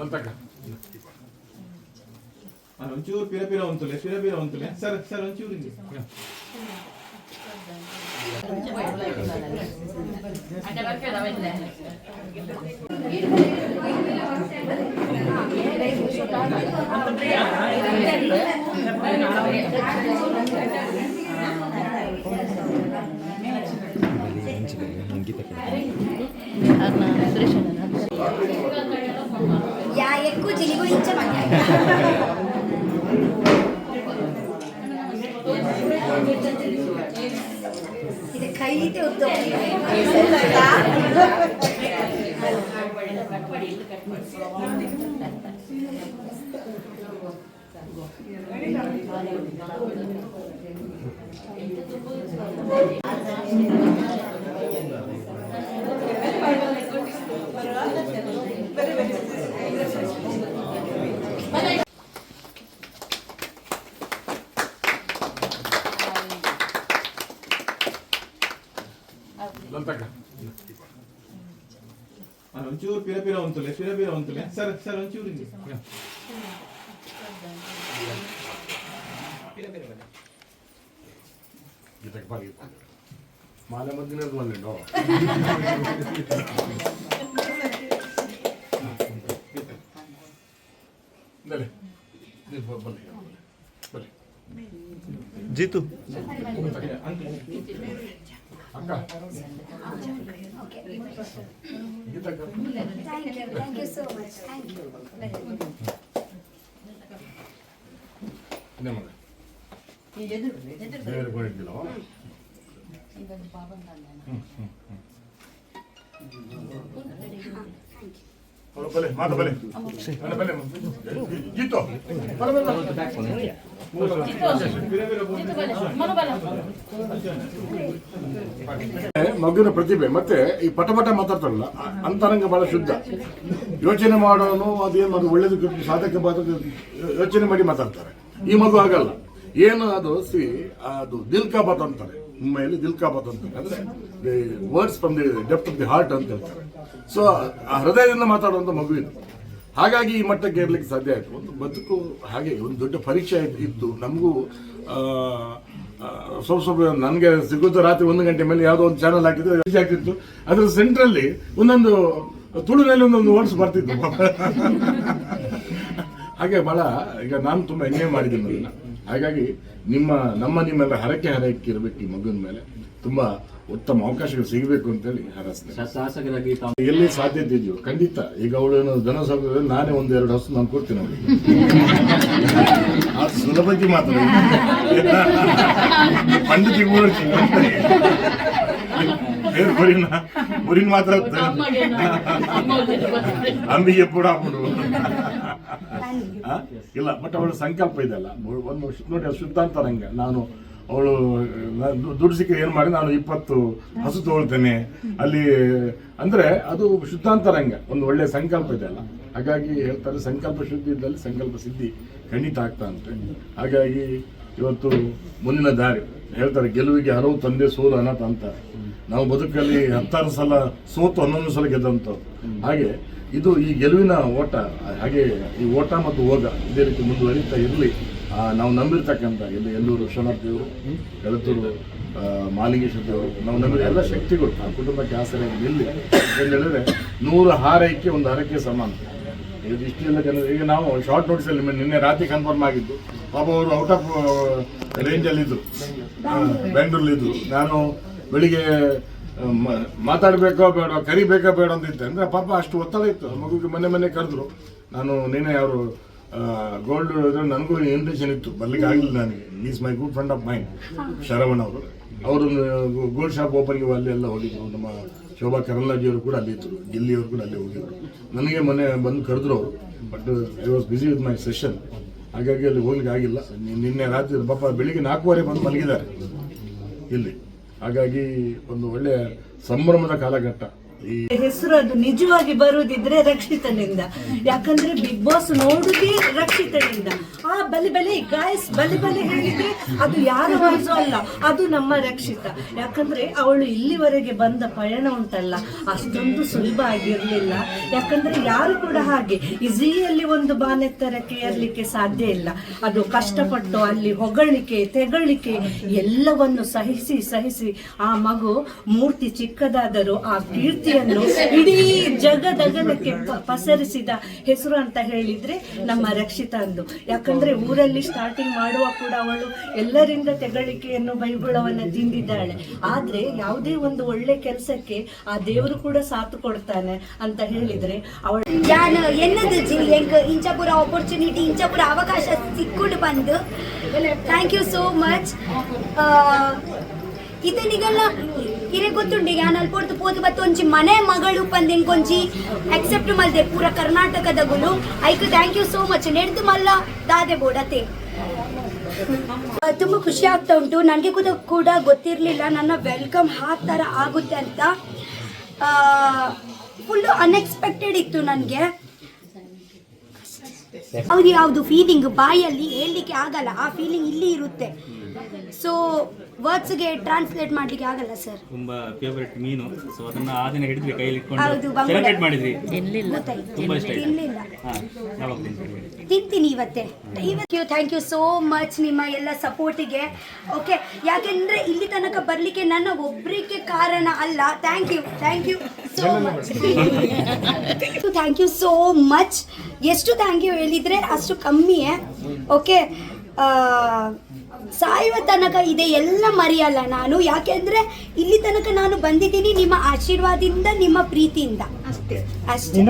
ಲಂತಕ್ಕ ನಾನು ಒಂಚೂರು ಪಿರ ಪಿರ ಒಂತುಲೆ ಪಿರ ಪಿರ ಒಂತುಲೆ ಸರ್ ಸರ್ ಒಂಚೂರು ಹಿಂಗೆ ಯಾ ఎక్కువ జిలిగు ఇచ్చమని ఇది కైతే వద్దు ಒಂಚೂರು ಪಿರ ಪಿರ ಒಂತುಲೆ ಪಿರ ಪಿರ ಒಂತುಲೆ ಸರ್ ಸರ್ ಒಂಚೂರು ಹಿಂಗೆ ಮಾಲೆ ಮದ್ದಿನದು ಬಂದಿದ್ದೋ ಬಲೆ ನೀವು ಬನ್ನಿ ಬನ್ನಿ ಜೀತು ಅಕ್ಕ ಗೀತಕ್ಕ ಥ್ಯಾಂಕ್ ಯು ಥ್ಯಾಂಕ್ ಮಗುವಿನ ಪ್ರತಿಭೆ, ಮತ್ತೆ ಈ ಪಟಪಟ ಮಾತಾಡ್ತಾರಲ್ಲ, ಅಂತರಂಗ ಬಹಳ ಶುದ್ಧ. ಯೋಚನೆ ಮಾಡೋನು ಅದೇನು, ಅದು ಒಳ್ಳೇದು ಸಾಧಕ ಯೋಚನೆ ಮಾಡಿ ಮಾತಾಡ್ತಾರೆ. ಈ ಮಗು ಆಗಲ್ಲ ಏನು ಅದು ಸಿ ಅದು ದಿಲ್ ಕಾ ಬಾತ್ ಅಂತಾರೆ. ಮುಂಬೈಯಲ್ಲಿ ದಿಲ್ ಕಾ Baat the words from the depth of the heart ಅಂತ ಹೇಳ್ತಾರೆ. ಸೊ ಆ ಹೃದಯದಿಂದ ಮಾತಾಡುವಂಥ ಮಗು ಇದು. ಹಾಗಾಗಿ ಈ ಮಟ್ಟಕ್ಕೆ ಇರ್ಲಿಕ್ಕೆ ಸಾಧ್ಯ ಆಯಿತು. ಒಂದು ಬದುಕು ಹಾಗೆ ಒಂದು ದೊಡ್ಡ ಪರೀಕ್ಷೆ ಇತ್ತು- ನಮಗೂ ಸ್ವಲ್ಪ ಸ್ವಲ್ಪ ನನಗೆ ಸಿಗುತ್ತೆ ರಾತ್ರಿ ಒಂದು ಗಂಟೆ ಮೇಲೆ ಯಾವುದೋ ಒಂದು ಚಾನಲ್ ಹಾಕಿದ್ರೆ ರೀಚ್ ಆಗ್ತಿತ್ತು. ಅದ್ರ ಸೆಂಟ್ರಲ್ಲಿ ಒಂದೊಂದು ತುಳುನಲ್ಲಿ ಒಂದೊಂದು ವರ್ಡ್ಸ್ ಬರ್ತಿತ್ತು. ಹಾಗೆ ಬಹಳ, ಈಗ ನಾನು ತುಂಬ ಎಂಜಾಯ್ ಮಾಡಿದ್ದೀನಿ. ಅದನ್ನ ಹಾಗಾಗಿ ನಿಮ್ಮ ನಮ್ಮ ನಿಮ್ಮೆಲ್ಲ ಹರಕೆ ಹರಕೆ ಇರಬೇಕು ಈ ಮಗುವಿನ ಮೇಲೆ. ತುಂಬಾ ಉತ್ತಮ ಅವಕಾಶಗಳು ಸಿಗಬೇಕು ಅಂತೇಳಿ ಹೇಳಿ ಶಾಸಕರಾಗಿ ತಾವು ಎಲ್ಲಿ ಸಾಧ್ಯತೆ ಇದೆಯೋ ಖಂಡಿತ. ಈಗ ಅವಳು ಸಾಕೋದ್ರಲ್ಲಿ ನಾನೇ ಒಂದು ಎರಡು ಹಸು ನಾನು ಕೊಡ್ತೀನಿ ಅವಳಿಗೆ. ಅದು ಸುಲಭಕ್ಕೆ ಮಾತ್ರ. ಪಂಡಿತಿಗೆ ಬೇರೆ ಊರಿನ ಮಾತ್ರ. ಅಂಬಿಗೆ ಕೂಡ ಹಾಕ್ಬಿಡು. ಆ? ಇಲ್ಲ ಬಟ್ ಅವಳ ಸಂಕಲ್ಪ ಇದೆ ಅಲ್ಲ ಒಂದು ನೋಡಿ, ಅದು ನಂಗೆ ನಾನು ಅವಳು ದುಡ್ಡು ಸಿಕ್ಕರೆ ಏನು ಮಾಡಿ ನಾನು ಇಪ್ಪತ್ತು ಹಸು ತಗೊಳ್ತೇನೆ ಅಲ್ಲಿ, ಅಂದ್ರೆ ಅದು ಶುದ್ಧಾಂತರಂಗ ಒಂದು ಒಳ್ಳೆ ಸಂಕಲ್ಪ ಇದೆ ಅಲ್ಲ. ಹಾಗಾಗಿ ಹೇಳ್ತಾರೆ, ಸಂಕಲ್ಪ ಶುದ್ಧಿ ಇದ್ದಲ್ಲಿ ಸಂಕಲ್ಪ ಸಿದ್ಧಿ ಖಂಡಿತ ಆಗ್ತಾ ಅಂತ ಹಾಗಾಗಿ ಇವತ್ತು ಮುಂದಿನ ದಾರಿ. ಹೇಳ್ತಾರೆ, ಗೆಲುವಿಗೆ ಹಲವು ತಂದೆ ಸೋಲು ಅನಾಥ ಅಂತಾರೆ ನಾವು ಬದುಕಲ್ಲಿ ಹತ್ತಾರು ಸಲ ಸೋತು ಹನ್ನೊಂದು ಸಲ ಗೆದ್ದಂಥವ್ರು ಹಾಗೆ ಇದು ಈ ಗೆಲುವಿನ ಓಟ ಹಾಗೆ ಈ ಓಟ ಮತ್ತು ಹೋಗ ಇದೇ ರೀತಿ ಮುಂದುವರಿತಾ ಇರಲಿ. ನಾವು ನಂಬಿರ್ತಕ್ಕಂಥ ಇಲ್ಲಿ ಎಲ್ಲೂರು ವಿಶ್ವನಾಥ್ ದೇವರು ಎಳತೂರು ಆ, ಮಾಲಿಂಗೇಶ್ವರ ದೇವರು ನಾವು ನಂಬಿದ ಎಲ್ಲ ಶಕ್ತಿಗಳು ಆ ಕುಟುಂಬಕ್ಕೆ ಆಸರೆ ನಿಲ್ಲಿ. ಹೇಳಿದ್ರೆ ನೂರು ಹಾರೈಕೆ ಒಂದು ಹರಕೆ ಸಮಾನ. ಇದು ಇಷ್ಟೆಲ್ಲ ಜನ ಈಗ ನಾವು ಶಾರ್ಟ್ ನೋಟಿಸಲ್ಲಿ ನಿನ್ನೆ ರಾತ್ರಿ ಕನ್ಫರ್ಮ್ ಆಗಿದ್ದು. ಪಾಪ ಅವರು ಔಟ್ ಆಫ್ ರೇಂಜಲ್ಲಿ ಇದ್ದರು ಬೆಂಗಳೂರಲ್ಲಿ ಇದ್ರು. ನಾನು ಬೆಳಿಗ್ಗೆ ಮಾತಾಡ್ಬೇಕೋ ಬೇಡ, ಕರಿಬೇಕೋ ಬೇಡ ಅಂತ ಇದ್ದೆ ಅಂದ್ರೆ ಪಾಪ ಅಷ್ಟು ಒತ್ತಡ ಇತ್ತು. ಮಗುಗೆ ಮನೆ ಮನೆ ಕರೆದ್ರು. ನಾನು, ನೀನೇ ಅವರು ಗೋಲ್ಡ್ ನನಗೂ ಇನ್ವಿಟೇಷನ್ ಇತ್ತು. ಬರ್ಲಿಕ್ಕೆ ಆಗಲಿಲ್ಲ ನನಗೆ. Is my good friend of mind Sharavan ಅವರು. ಅವರು ಗೋಲ್ಡ್ ಶಾಪ್ ಓಪನ್ಗೆ ಅಲ್ಲಿ ಎಲ್ಲ ಹೋಗಿದ್ರು. ನಮ್ಮ ಶೋಭಾ ಅವರು ಕೂಡ ಅಲ್ಲಿ ಇದ್ರು. ಗಿಲ್ಲಿ ಅವರು ಕೂಡ ಅಲ್ಲಿ ಹೋಗಿದ್ರು. ನನಗೆ ಮೊನ್ನೆ ಬಂದು ಕರೆದ್ರು ಅವರು. But I was busy with my session ಹಾಗಾಗಿ ಅಲ್ಲಿ ಹೋಗ್ಲಿಕ್ಕೆ ಆಗಿಲ್ಲ. ನಿನ್ನೆ ರಾತ್ರಿ ಪಾಪ ಬೆಳಿಗ್ಗೆ ನಾಲ್ಕೂವರೆ ಬಂದು ಮಲಗಿದ್ದಾರೆ. ಇಲ್ಲಿ. ಹಾಗಾಗಿ ಒಂದು ಒಳ್ಳೆಯ ಸಂಭ್ರಮದ ಕಾಲಘಟ್ಟ. ಹೆಸರು ಅದು ನಿಜವಾಗಿ ಬರುವುದಿದ್ರೆ ರಕ್ಷಿತನಿಂದ. ಯಾಕಂದ್ರೆ ಬಿಗ್ ಬಾಸ್ ನೋಡುದೇ ರಕ್ಷಿತನಿಂದ. ಆ ಬಲಿ ಬಲಿ ಗಾಯಸ್ ಬಲಿ ಬಲಿ ಹೇಳಿದ್ರೆ ಅದು ಯಾರ ವಾಯ್ಸು ಅಲ್ಲ, ಅದು ನಮ್ಮ ರಕ್ಷಿತ. ಯಾಕಂದ್ರೆ ಅವಳು ಇಲ್ಲಿವರೆಗೆ ಬಂದ ಪಯಣ ಉಂಟಲ್ಲ, ಅಷ್ಟೊಂದು ಸುಲಭ ಆಗಿರ್ಲಿಲ್ಲ. ಯಾಕಂದ್ರೆ ಯಾರು ಕೂಡ ಹಾಗೆ, ಈಸಿಯಲ್ಲಿ ಒಂದು ಬಾನೆತ್ತರಕ್ಕೆ ಏರ್ಲಿಕ್ಕೆ ಸಾಧ್ಯ ಇಲ್ಲ. ಅದು ಕಷ್ಟಪಟ್ಟು ಅಲ್ಲಿ ಹೊಗಳಿಕೆ, ತೆಗಳಿಕೆ ಎಲ್ಲವನ್ನು ಸಹಿಸಿ ಸಹಿಸಿ ಆ ಮಗು ಮೂರ್ತಿ ಚಿಕ್ಕದಾದರೂ ಆ ಶಕ್ತಿಯನ್ನು ಇಡೀ ಜಗದಗಲಕ್ಕೆ ಪಸರಿಸಿದ ಹೆಸರು ಅಂತ ಹೇಳಿದ್ರೆ ನಮ್ಮ ರಕ್ಷಿತ ಅಂದು ಯಾಕಂದ್ರೆ ಊರಲ್ಲಿ ಸ್ಟಾರ್ಟಿಂಗ್ ಮಾಡುವ ಕೂಡ ಅವಳು ಎಲ್ಲರಿಂದ ತೆಗಳಿಕೆಯನ್ನು ಬೈಗುಳವನ್ನ ತಿಂದಿದ್ದಾಳೆ. ಆದ್ರೆ ಯಾವುದೇ ಒಂದು ಒಳ್ಳೆ ಕೆಲಸಕ್ಕೆ ಆ ದೇವರು ಕೂಡ ಸಾಥ್ ಕೊಡ್ತಾನೆ ಅಂತ ಹೇಳಿದ್ರೆ ಅವಳು ನಾನು ಎನ್ನದ ಎಂಕ್ ಆಪರ್ಚುನಿಟಿ ಇಂಚಪುರ ಅವಕಾಶ ಸಿಕ್ಕೊಂಡು ಬಂದು? ಥ್ಯಾಂಕ್ ಯು ಸೋ ಮಚ್ ಇದನ್ನಿಗೆಲ್ಲ ಇರೇ ಗೊತ್ತುಂಡಿ ಅಲ್ಲಿ ಪೊರ್ತು ಪೋದು ಬತ್ತು ಮನೆ ಮಗಳು ಪಂದೆಂಗ್ ಕೊಂಚಿ ಅಕ್ಸೆಪ್ಟ್ ಮಲ್ದೆ ಪೂರ ಕರ್ನಾಟಕದ ಗುಲು. ಐಕ್ ಥ್ಯಾಂಕ್ ಯು ಸೋ ಮಚ್ ನೆಡ್ದು ಮಲ್ಲ ದಾದೆ ಬೋಡತೆ. ತುಂಬ ಖುಷಿ ಆಗ್ತಾ ಉಂಟು. ನನಗೆ ಕೂಡ ಕೂಡ ಗೊತ್ತಿರಲಿಲ್ಲ. ನನ್ನ ವೆಲ್ಕಮ್ ಆ ಆಗುತ್ತೆ ಅಂತ. ಫುಲ್ಲು ಅನ್ಎಕ್ಸ್ಪೆಕ್ಟೆಡ್ ಇತ್ತು ನನಗೆ. ಅವ್ರು ಯಾವುದು ಫೀಲಿಂಗ್ ಬಾಯಲ್ಲಿ ಹೇಳಲಿಕ್ಕೆ ಆಗಲ್ಲ. ಆ ಫೀಲಿಂಗ್ ಇಲ್ಲಿ ಇರುತ್ತೆ. ಸೊ ವರ್ಡ್ಸ್ಗೆ ಟ್ರಾನ್ಸ್ಲೇಟ್ ಮಾಡಲಿಕ್ಕೆ ಆಗಲ್ಲ ಸರ್ ತುಂಬಾ ಫೇವರೇಟ್ ಮೀನು. ಸೊ ಅದನ್ನ ಆ ದಿನ ಇಟ್ಕೊಂಡು ಹೌದು, ಬಂಗುಡೆ. ಸೆಲೆಬ್ರೇಟ್ ಮಾಡಿದ್ರಿ ಗೊತ್ತಾಯ್ತು. ತುಂಬಾ ಇಷ್ಟ ಆಯ್ತು. ತಿನ್ನಲಿಲ್ಲ ಹಾ ಯಾವಾಗ ತಿಂತೀವಿ ತಿಂತೀನಿ ಇವತ್ತೇ. ಇವತ್ತು ಥ್ಯಾಂಕ್ ಯು ಸೋ ಮಚ್ ನಿಮ್ಮ ಎಲ್ಲ ಸಪೋರ್ಟಿಗೆ. ಓಕೆ ಯಾಕೆಂದ್ರೆ ಇಲ್ಲಿ ತನಕ ಬರ್ಲಿಕ್ಕೆ ನನ್ನ ಒಬ್ಬರಿಗೆ ಕಾರಣ ಅಲ್ಲ. Thank you thank you so much thank you so much ಎಷ್ಟು ಥ್ಯಾಂಕ್ ಯು ಹೇಳಿದ್ರೆ ಅಷ್ಟು ಕಮ್ಮಿಯೇ. ಓಕೆ ಸಾಯುವ ತನಕ ಇದೆ ಎಲ್ಲ ಮರೆಯಲ್ಲ ನಾನು. ಯಾಕೆಂದ್ರೆ ಇಲ್ಲಿ ತನಕ ನಾನು ಬಂದಿದ್ದೀನಿ ನಿಮ್ಮ ಆಶೀರ್ವಾದದಿಂದ ನಿಮ್ಮ ಪ್ರೀತಿಯಿಂದ. ಅಷ್ಟೇ. ಅಷ್ಟೇ.